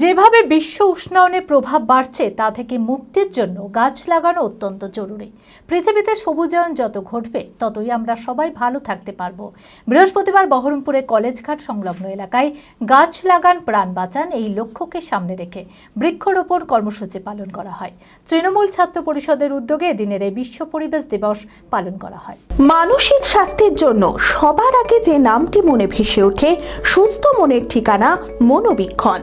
যেভাবে বিশ্ব উষ্ণায়নের প্রভাব বাড়ছে, তা থেকে মুক্তির জন্য গাছ লাগানো অত্যন্ত জরুরি। পৃথিবীতে সবুজায়ন যত ঘটবে, ততই আমরা সবাই ভালো থাকতে পারব। বৃহস্পতিবার বহরমপুরে কলেজঘাট সংলগ্ন এলাকায় গাছ লাগান, প্রাণ বাঁচান এই লক্ষ্যকে সামনে রেখে বৃক্ষরোপণ কর্মসূচি পালন করা হয়। তৃণমূল ছাত্র পরিষদের উদ্যোগে এদিনের এই বিশ্ব পরিবেশ দিবস পালন করা হয়। মানসিক স্বাস্থ্যের জন্য সবার আগে যে নামটি মনে ভেসে ওঠে, সুস্থ মনের ঠিকানা মনোবীক্ষণ।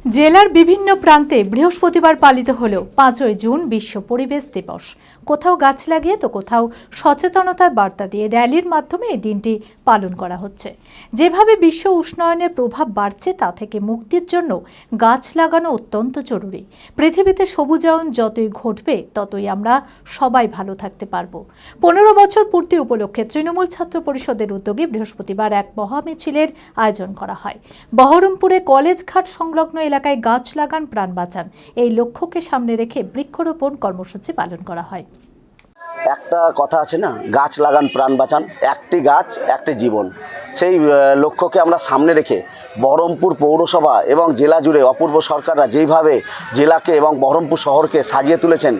জেলার বিভিন্ন প্রান্তে বৃহস্পতিবার পালিত হল পাঁচই জুন বিশ্ব পরিবেশ দিবস। কোথাও গাছ লাগিয়ে তো কোথাও সচেতনতার বার্তা দিয়ে র্যালির মাধ্যমে এই দিনটি পালন করা হচ্ছে। যেভাবে বিশ্ব উষ্ণায়নের প্রভাব বাড়ছে, তা থেকে মুক্তির জন্য গাছ লাগানো অত্যন্ত জরুরি। পৃথিবীতে সবুজায়ন যতই ঘটবে, ততই আমরা সবাই ভালো থাকতে পারব। পনেরো বছর পূর্তি উপলক্ষে তৃণমূল ছাত্র পরিষদের উদ্যোগে বৃহস্পতিবার এক মহামিছিলের আয়োজন করা হয়। বহরমপুরে কলেজ ঘাট সংলগ্ন এলাকায় গাছ লাগান, প্রাণ বাঁচান। এই লক্ষ্যকে সামনে রেখে বৃক্ষরোপণ কর্মসূচি পালন করা হয়। একটা কথা আছে না, গাছ লাগান, প্রাণ বাঁচান। একটি গাছ, একটি জীবন। সেই লক্ষ্যকে আমরা সামনে রেখে বহরমপুর পৌরসভা এবং জেলা জুড়ে অপূর্ব সরকাররা যেইভাবে জেলাকে এবং বহরমপুর শহরকে সাজিয়ে তুলেছেন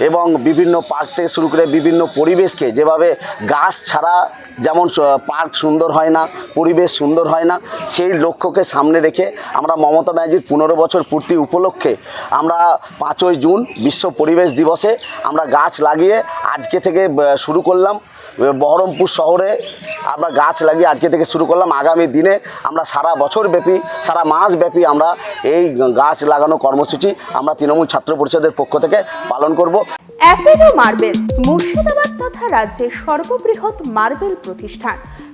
এবং বিভিন্ন পার্ক থেকে শুরু করে বিভিন্ন পরিবেশকে যেভাবে গাছ ছাড়া যেমন পার্ক সুন্দর হয় না, পরিবেশ সুন্দর হয় না, সেই লক্ষ্যকে সামনে রেখে আমরা মমতা ব্যানার্জির পনেরো বছর পূর্তি উপলক্ষে আমরা পাঁচই জুন বিশ্ব পরিবেশ দিবসে আমরা গাছ লাগিয়ে আজকে থেকে শুরু করলাম বহরমপুর শহরে আমরা গাছ লাগিয়ে আজকে থেকে শুরু করলাম। আগামী দিনে আমরা সারা বছর ব্যাপী সারা মাস ব্যাপী আমরা এই গাছ লাগানো কর্মসূচি আমরা তৃণমূল ছাত্র পরিষদের পক্ষ থেকে পালন করব। অ্যাপেলো মার্বেল মুর্শিদাবাদ তথা রাজ্যের সর্ববৃহৎ মার্বেল প্রতিষ্ঠান।